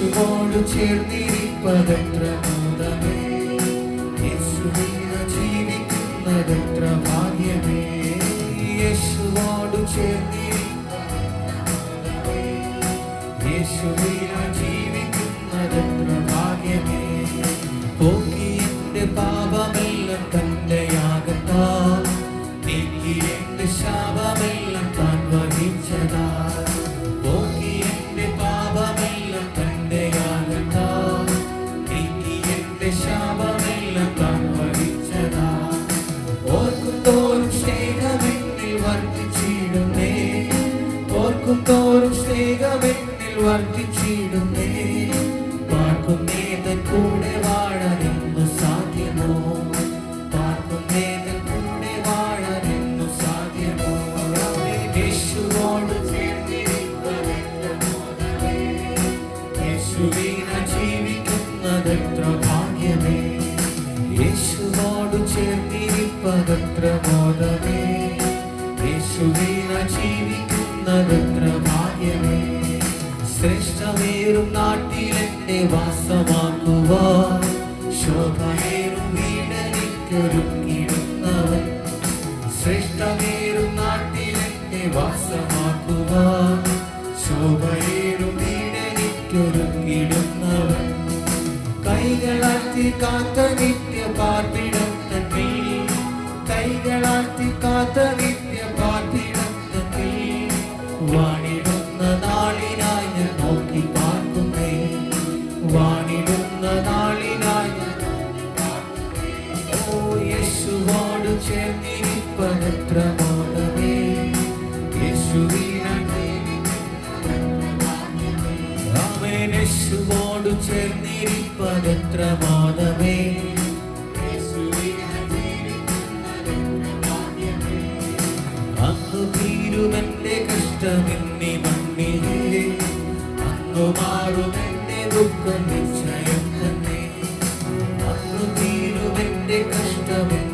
യേശുവോട് ചേർന്നിരിപ്പതെത്ര മോദമേ യേശുവിന ജീവിക്കുന്നതെത്ര ഭാഗ്യമേ? യേശുവോട് ചേർന്നിരിപ്പതെത്ര യേശുവിന വർദ്ധിച്ചിടുന്നേ പാർക്കുന്നേതൻ കൂടെ വാഴാനെന്നു സാധ്യമോ? പാർക്കുന്നേതൻ കൂടെ വാഴാനെന്നു സാധ്യമോ? യേശുവോട് യേശുവിന ജീവിക്കുന്നതെത്ര ഭാഗ്യമേ? യേശുവോട് ചേർന്നിരിപ്പതെത്ര മോദമേ? യേശുവിന ജീവിക്കുന്നതെത്ര ശ്രേഷ്ഠമേറും നാട്ടിലെന്നെ വാസമാക്കുവാൻ ശോഭയേറും വീടനിക്കൊരുക്കിടുന്നവൻ ശ്രേഷ്ഠമേറും നാട്ടിലെന്നെ വാസമാക്കുവാൻ ശോഭയേറും വീടനിക്കൊരുക്കിടുന്നവൻ കൈകളാത്തി കാത്ത നിത്യ പാർപ്പിടം തന്നിൽ കൈകളാത്തി കാത്ത നിത്യ യേശുവോട് ചേർന്നിരിപ്പതെത്ര മാതമേ അന്നു തീരുമെന്റെ കഷ്ടമെന്നി മണ്ണിലേ. അന്നു മാറുമെന്റെ ദുഃഖം നിശ്ചയം തന്നെ. അന്നു തീരുമെന്റെ കഷ്ടമെന്നി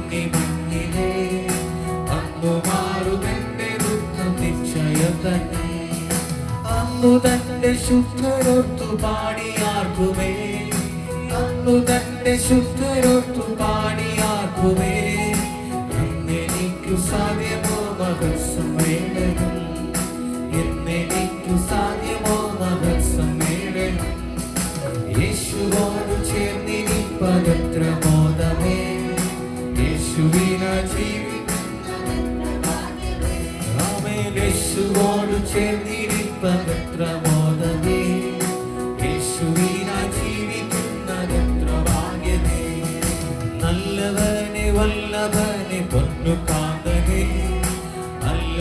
അന്നു തന്റെ ശുദ്ധരൊത്തു പാടിയാർക്കുമേ അന്നു തന്റെ ശുദ്ധരൊത്തു പാടിയാർക്കുമേ എന്നെനിക്കു സാധ്യമോ മകൾ സമ്മേളനം എന്നെനിക്കു സാധ്യമോ മകൾ സമ്മേളനം യേശുവോട് ചേർന്നിരിപ്പതെത്ര മോദമേ യേശുവിന യേശുവോട് ചേർന്നിരിപ്പതെത്ര മോദമേ യേശുവിന ജീവിക്കുന്നതെത്ര ഭാഗ്യമേ നല്ലവനെ വല്ലഭനെ പൊന്നു കാന്തനെ നല്ല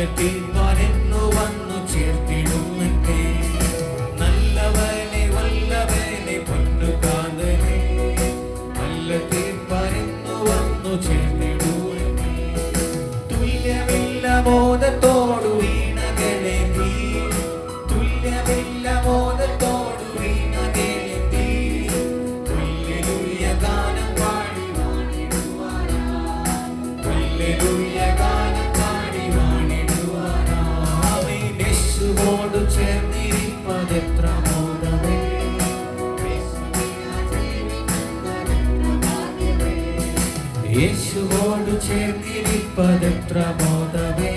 യേശുവോട് ബോധമേ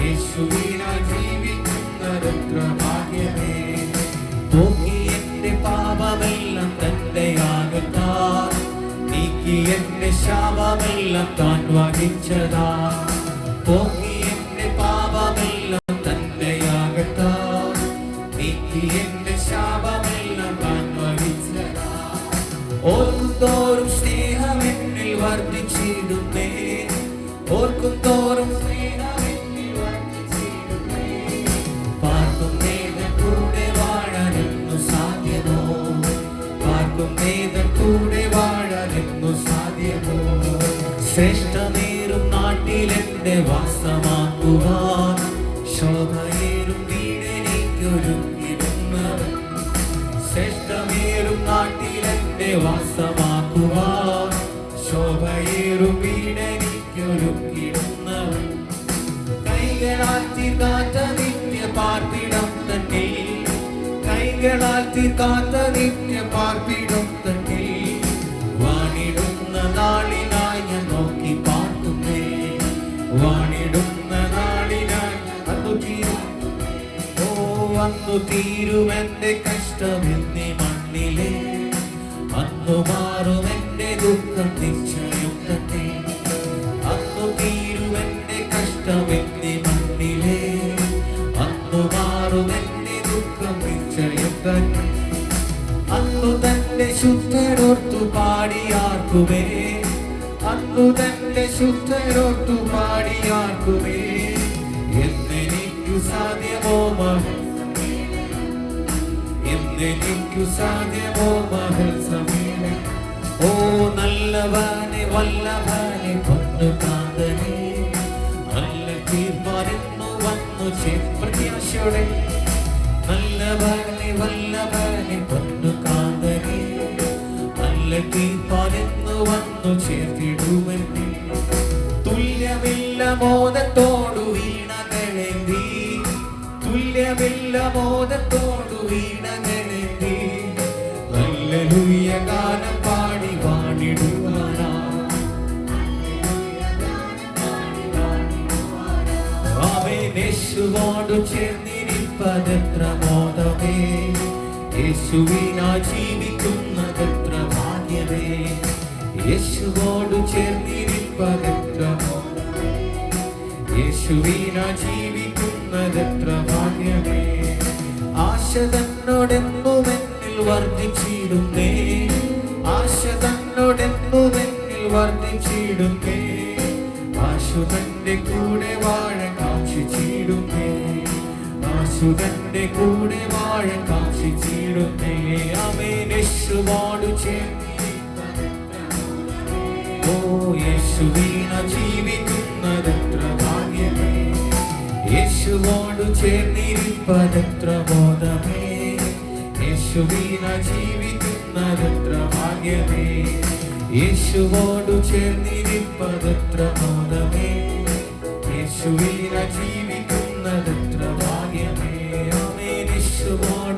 യേശുവിനാൽ ജീവിക്കുന്നതെത്ര ഭാഗ്യമേ പോക്കി എന്റെ പാപമെല്ലാം ആകത്താ. നീക്കി എന്റെ ശാപമെല്ലാം താൻ വഹിച്ചതാ. പോക്കി എന്റെ പാപമെല്ലാം ആകത്താ. നീക്കി എന്റെ നാട്ടിലെന്റെ വാസമാക്കുവാൻ ശോഭയേറും വീടെനിക്കൊരുക്കിടുന്നവൻ ശ്രേഷ്ഠമേറും നാട്ടിലെന്റെ വാസമാക്കുവാൻ ശോഭയേറും വീടെനിക്കൊരുക്കിടുന്നവൻ കൈകളാൽ തീർക്കാത്ത നിത്യ പാർപ്പിടം തന്നെ. കൈകളാൽ തീർക്കാത്ത നിത്യ പാർപ്പിടും അന്നു തീരുമെന്റെ കഷ്ടമെന്നീ മണ്ണിലെ. അന്നു മാറുമെന്റെ ദുഃഖം നിശ്ചയം തന്നെ അന്നു തീരുമെന്റെ കഷ്ടമെന്നീ മണ്ണിലെ. അന്നു മാറുമെന്റെ ദുഃഖം നിശ്ചയം തന്നെ അന്നു തന്റെ ശുദ്ധരോർത്തു പാടിയാർക്കുമേ. അന്നു തന്റെ ശുദ്ധരോർത്തു പാടിയാർക്കുമേ. എന്നെനിക്കു സാധ്യമോ മഹൽ എന്നെനിക്കു സാധ്യമോ മകൾ സമീര ഓ നല്ലവനെ വല്ലഭനെ വന്നു കാതനെ നല്ല തീർപ്പറിന്നു വന്നു പ്രത്യാശയുടെ നല്ലവനെ വല്ലഭനെ വന്നു കാതനെ നല്ല തീർപ്പറിന്നു വന്നു ചേർത്തിടുമെന്നെ തുല്യമില്ല മോദത്തോടു വീണകളെന്തി തുല്യമില്ല മോദത്തോടു വീണകളെന്തി യേശുവോടു ചേർന്നിരിപ്പതെത്ര മോദമേ? യേശുവിനാ ജീവിക്കുന്നതെത്ര ഭാഗ്യമേ? യേശുവോടു ചേർന്നിരിപ്പതെത്ര യേശുവിനാ ജീവിക്കുന്നതെത്ര ഭാഗ്യമേ? ആശ തന്നോടെന്നുമെന്നിൽ വർദ്ധിച്ചിടുന്നേ. ആശ തന്നോടെന്നുമെന്നിൽ വർദ്ധിച്ചിടുന്നേ. ആശു തന്റെ ആശു തന്റെ കൂടെ വാഴ കാക്ഷിച്ചിടുന്നേ അമേനേശുവോടു ഓ യേശുവീന ജീവിക്കുന്നതെത്ര ഭാഗ്യമേ. യേശുവോടു ചേർന്നിരിപ്പതെത്ര ബോധമേ യേശുവീന ജീവിക്കുന്നതെത്ര ഭാഗ്യമേ. യേശുവോടു ചേർന്നിരിപ്പതെത്ര ബോധമേ യേശുവീന ജീവിക്കുന്നതെത്ര